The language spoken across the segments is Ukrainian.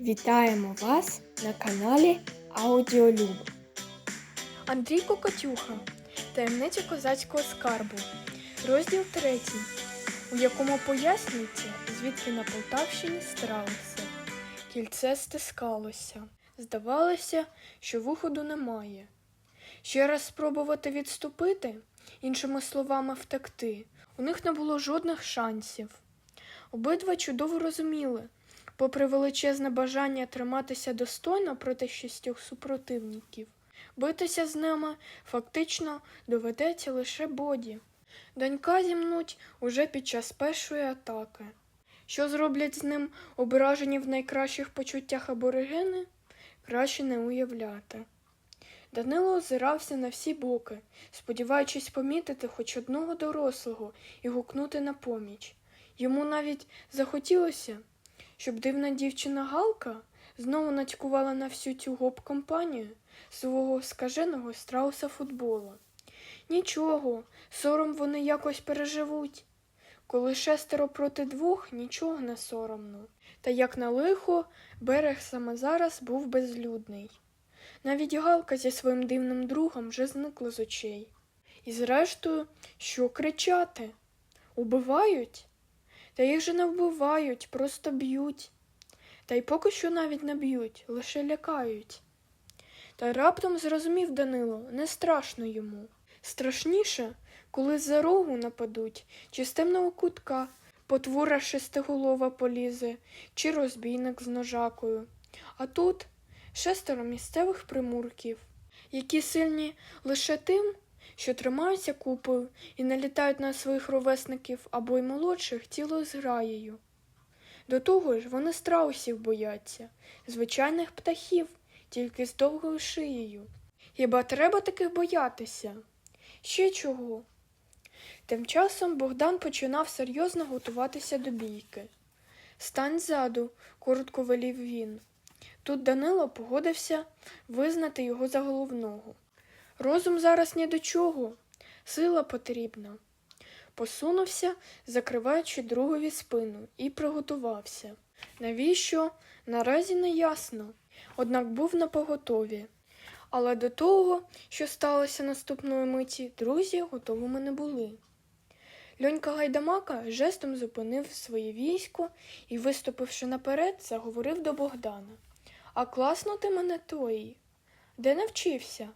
Вітаємо вас на каналі Аудіолюб. Андрій Кокотюха. Таємниця козацького скарбу. Розділ третій, у якому пояснюється, звідки на Полтавщині стралися. Кільце стискалося. Здавалося, що виходу немає. Ще раз спробувати відступити, іншими словами, втекти. У них не було жодних шансів. Обидва чудово розуміли, попри величезне бажання триматися достойно проти шістьох супротивників, битися з ними фактично доведеться лише боді. Донька зімнуть уже під час першої атаки. Що зроблять з ним ображені в найкращих почуттях аборигени, краще не уявляти. Данило озирався на всі боки, сподіваючись помітити хоч одного дорослого і гукнути на поміч. Йому навіть захотілося, щоб дивна дівчина Галка знову нацькувала на всю цю гоп-компанію свого скаженого страуса футбола. Нічого, сором вони якось переживуть. Коли шестеро проти двох, нічого не соромно. Та як на лихо, берег саме зараз був безлюдний. Навіть Галка зі своїм дивним другом вже зникла з очей. І зрештою, що кричати? Убивають? Та їх же не вбивають, просто б'ють. Та й поки що навіть не б'ють, лише лякають. Та раптом зрозумів Данило, не страшно йому. Страшніше, коли з-за рогу нападуть, чи з темного кутка, потвора шестиголова полізе, чи розбійник з ножакою. А тут шестеро місцевих примурків, які сильні лише тим, що тримаються купою і налітають на своїх ровесників або й молодших цілою зграєю. До того ж, вони страусів бояться, звичайних птахів, тільки з довгою шиєю. Хіба треба таких боятися? Ще чого? Тим часом Богдан починав серйозно готуватися до бійки. Стань ззаду, коротко велів він. Тут Данило погодився визнати його за головного. Розум зараз ні до чого, сила потрібна. Посунувся, закриваючи другові спину, і приготувався. Навіщо? Наразі не ясно, однак був на поготові. Але до того, що сталося наступної миті, друзі готовими не були. Льонька Гайдамака жестом зупинив своє військо і, виступивши наперед, заговорив до Богдана. А класно ти мене тої. Де навчився?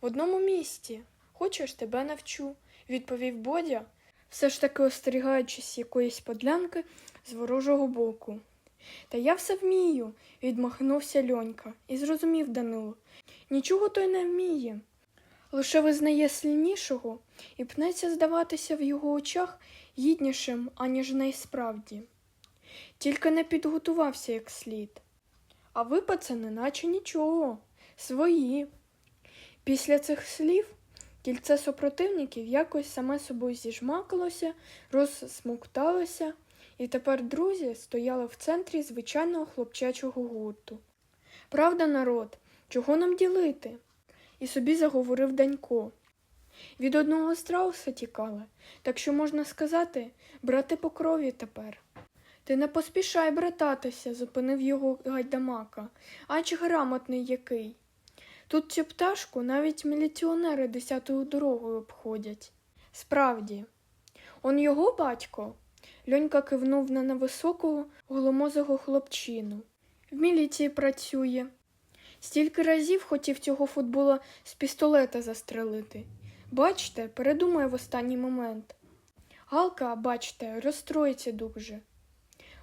В одному місті. Хочеш, тебе навчу, відповів Бодя, все ж таки остерігаючись якоїсь подлянки з ворожого боку. Та я все вмію, відмахнувся Льонька і зрозумів Данило. Нічого той не вміє. Лише визнає сильнішого і пнеться здаватися в його очах гіднішим, аніж найсправді. Тільки не підготувався як слід. А ви, пацани, наче нічого, свої. Після цих слів кільце супротивників якось саме собою зіжмакалося, розсмокталося, і тепер друзі стояли в центрі звичайного хлопчачого гурту. Правда, народ, чого нам ділити? І собі заговорив Данько. Від одного страуса тікали, так що можна сказати, брати по крові тепер. Ти не поспішай брататися, зупинив його гайдамака, ач грамотний який. Тут цю пташку навіть міліціонери десятою дорогою обходять. Справді, он його батько. Льонька кивнув на невисокого голомозого хлопчину. В міліції працює. Стільки разів хотів цього футбола з пістолета застрелити. Бачте, передумає в останній момент. Галка, бачте, розстроїться дуже.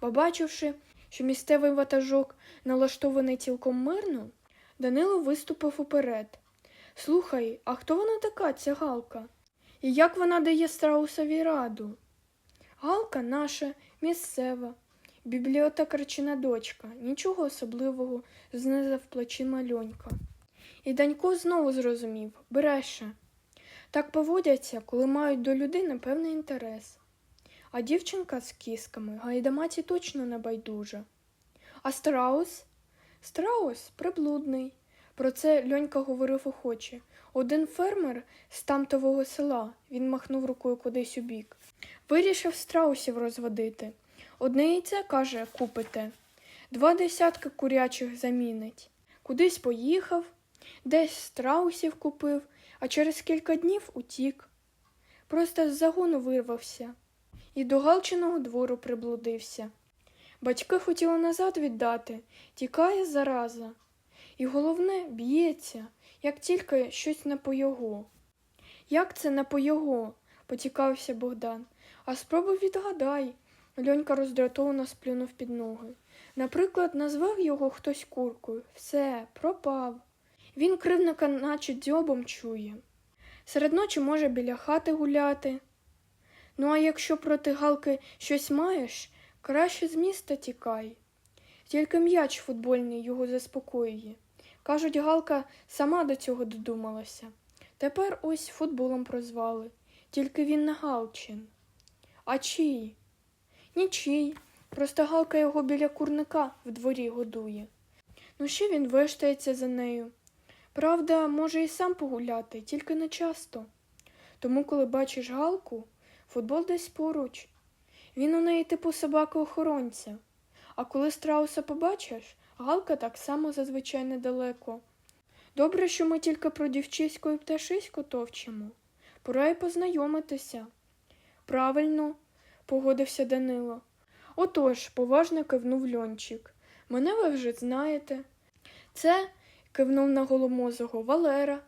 Побачивши, що місцевий ватажок налаштований цілком мирно, Данило виступив уперед. Слухай, а хто вона така, ця Галка? І як вона дає страусові раду? Галка наша, місцева, бібліотекарчина дочка, нічого особливого, знизав плечима льонька. І Данько знову зрозумів бреше. Так поводяться, коли мають до людини певний інтерес. А дівчинка з кісками гайдамаці точно не байдужа. А страус? Страус приблудний. Про це Льонька говорив охоче. Один фермер з тамтового села, він махнув рукою кудись у бік, вирішив страусів розводити. Одне яйце, каже, купите. Два десятки курячих замінить. Кудись поїхав, десь страусів купив, а через кілька днів утік. Просто з загону вирвався і до Галчиного двору приблудився. Батьки хотіли назад віддати, тікає зараза. І головне б'ється, як тільки щось не по його. Як це не по його? поцікавився Богдан. А спробуй відгадай. Льонька роздратовано сплюнув під ноги. Наприклад, назвав його хтось куркою. Все, пропав. Він кривника наче дзьобом чує. Серед ночі може біля хати гуляти. Ну, а якщо проти Галки щось маєш, краще з міста тікай. Тільки м'яч футбольний його заспокоює. Кажуть, Галка сама до цього додумалася. Тепер ось футболом прозвали, тільки він не Галчин. А чий? Нічий. Просто Галка його біля курника в дворі годує. Ну ще він вештається за нею. Правда, може і сам погуляти, тільки не часто. Тому, коли бачиш Галку, футбол десь поруч. Він у неї типу собаки охоронця. А коли страуса побачиш, Галка так само зазвичай недалеко. Добре, що ми тільки про дівчисько і пташисько товчимо. Пора й познайомитися. Правильно, погодився Данило. Отож, поважно кивнув льончик. Мене ви вже знаєте. Це кивнув на голомозого Валера.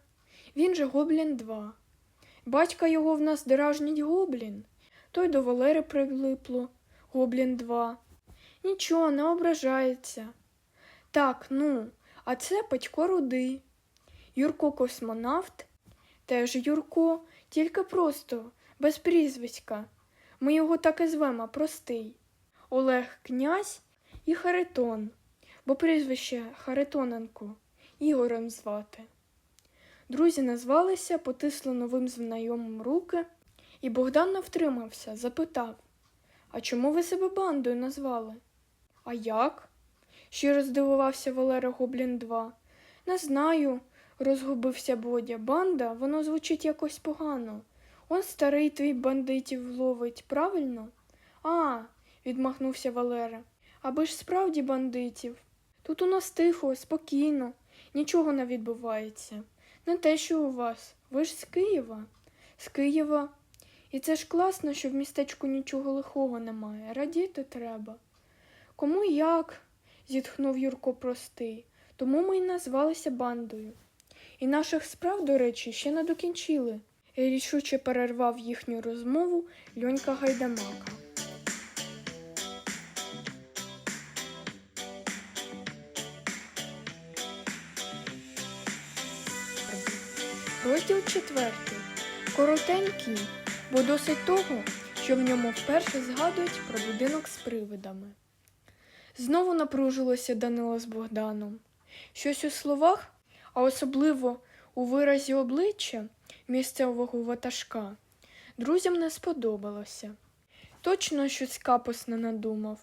Він же Гоблін 2. Батька його в нас дражнить Гоблін. Той до Валери прилипло. Гоблін 2. Нічого, не ображається. Так, ну, а це Петько Рудий. Юрко космонавт. Теж Юрко, тільки просто, без прізвиська. Ми його так і звемо, простий. Олег князь і Харитон, бо прізвище Харитоненко Ігорем звати. Друзі назвалися, потисли новим знайомим руки, і Богдан не втримався, запитав А чому ви себе бандою назвали? А як? Щиро здивувався Валера Гоблін 2. Не знаю, розгубився Бодя. Банда, воно звучить якось погано. Он старий твій бандитів ловить, правильно? А, відмахнувся Валера. Аби ж справді бандитів. Тут у нас тихо, спокійно, нічого не відбувається. Не те, що у вас. Ви ж з Києва. З Києва. І це ж класно, що в містечку нічого лихого немає. Радіти треба. Кому як? зітхнув Юрко простий. Тому ми й назвалися бандою. І наших справ, до речі, ще не докінчили. І рішуче перервав їхню розмову Льонька Гайдамака. Розділ четвертий. Коротенький, бо досить того, що в ньому вперше згадують про будинок з привидами. Знову напружилося Данило з Богданом. Щось у словах, а особливо у виразі обличчя місцевого ватажка, друзям не сподобалося. Точно щось капосне надумав.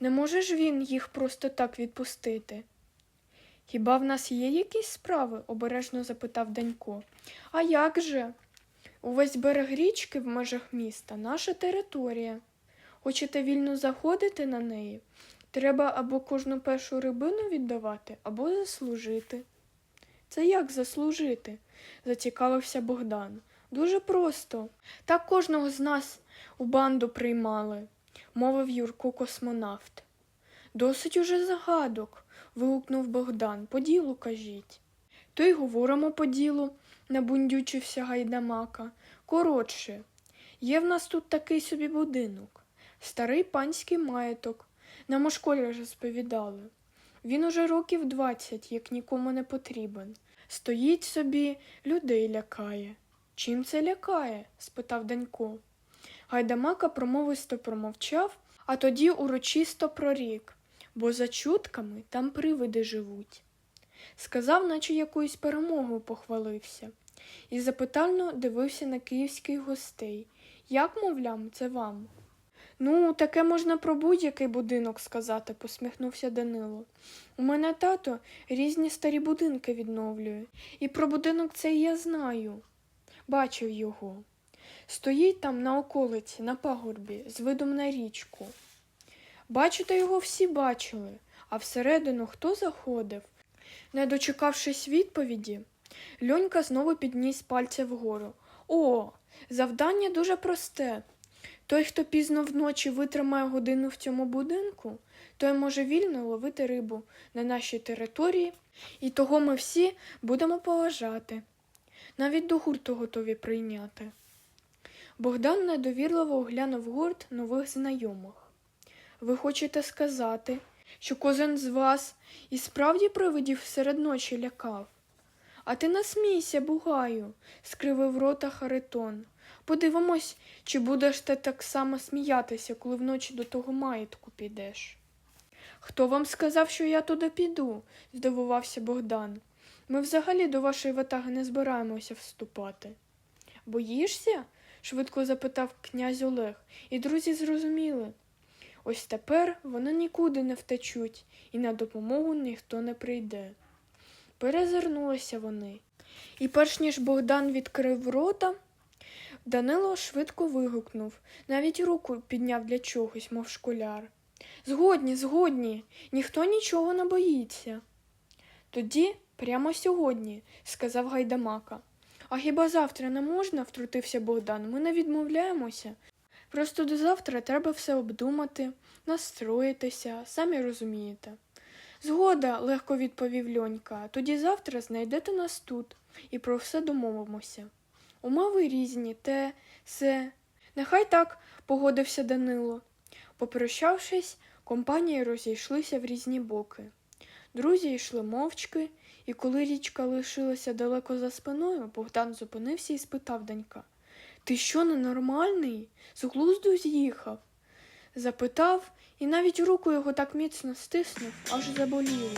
Не може ж він їх просто так відпустити? Хіба в нас є якісь справи? обережно запитав Данько. А як же? Увесь берег річки в межах міста наша територія. Хочете вільно заходити на неї? Треба або кожну першу рибину віддавати, або заслужити. Це як заслужити? зацікавився Богдан. Дуже просто. Так кожного з нас у банду приймали, мовив Юрко космонавт. Досить уже загадок, вигукнув Богдан. По ділу кажіть. То й говоримо по ділу, набундючився гайдамака. Коротше, є в нас тут такий собі будинок, старий панський маєток. Нам у школі розповідали. Він уже років двадцять, як нікому не потрібен. Стоїть собі, людей лякає. Чим це лякає? спитав Данько. Гайдамака промовисто промовчав, а тоді урочисто прорік, бо за чутками там привиди живуть. Сказав, наче якоюсь перемогою похвалився, і запитально дивився на київських гостей. Як, мовлям, це вам? Ну, таке можна про будь-який будинок сказати, посміхнувся Данило. У мене тато різні старі будинки відновлює, і про будинок цей я знаю. Бачив його. Стоїть там на околиці, на пагорбі, з видом на річку. Бачити його всі бачили, А всередину хто заходив? Не дочекавшись відповіді, Льонька знову підніс пальця вгору. О, завдання дуже просте. Той, хто пізно вночі витримає годину в цьому будинку, той може вільно ловити рибу на нашій території, і того ми всі будемо поважати. Навіть до гурту готові прийняти. Богдан недовірливо оглянув гурт нових знайомих. Ви хочете сказати, що кожен з вас і справді привидів серед ночі лякав? А ти насмійся, бугаю, скривив рота Харитон. Подивимось, чи будеш ти так само сміятися, коли вночі до того маєтку підеш. Хто вам сказав, що я туди піду? здивувався Богдан. Ми взагалі до вашої ватаги не збираємося вступати. Боїшся? швидко запитав князь Олег, і друзі зрозуміли. Ось тепер вони нікуди не втечуть, і на допомогу ніхто не прийде. Перезирнулися вони. І перш ніж Богдан відкрив рота, Данило швидко вигукнув, навіть руку підняв для чогось, мов школяр. Згодні, згодні, ніхто нічого не боїться. Тоді, прямо сьогодні, сказав гайдамака. А хіба завтра не можна? втрутився Богдан. Ми не відмовляємося. Просто до завтра треба все обдумати, настроїтися, самі розумієте. Згода, легко відповів Льонька. Тоді завтра знайдете нас тут і про все домовимося. Умови різні, те, се. Нехай так, погодився Данило. Попрощавшись, компанії розійшлися в різні боки. Друзі йшли мовчки, і коли річка лишилася далеко за спиною, Богдан зупинився і спитав донька Ти що, ненормальний? З глузду з'їхав? Запитав, і навіть руку його так міцно стиснув, аж заболіло.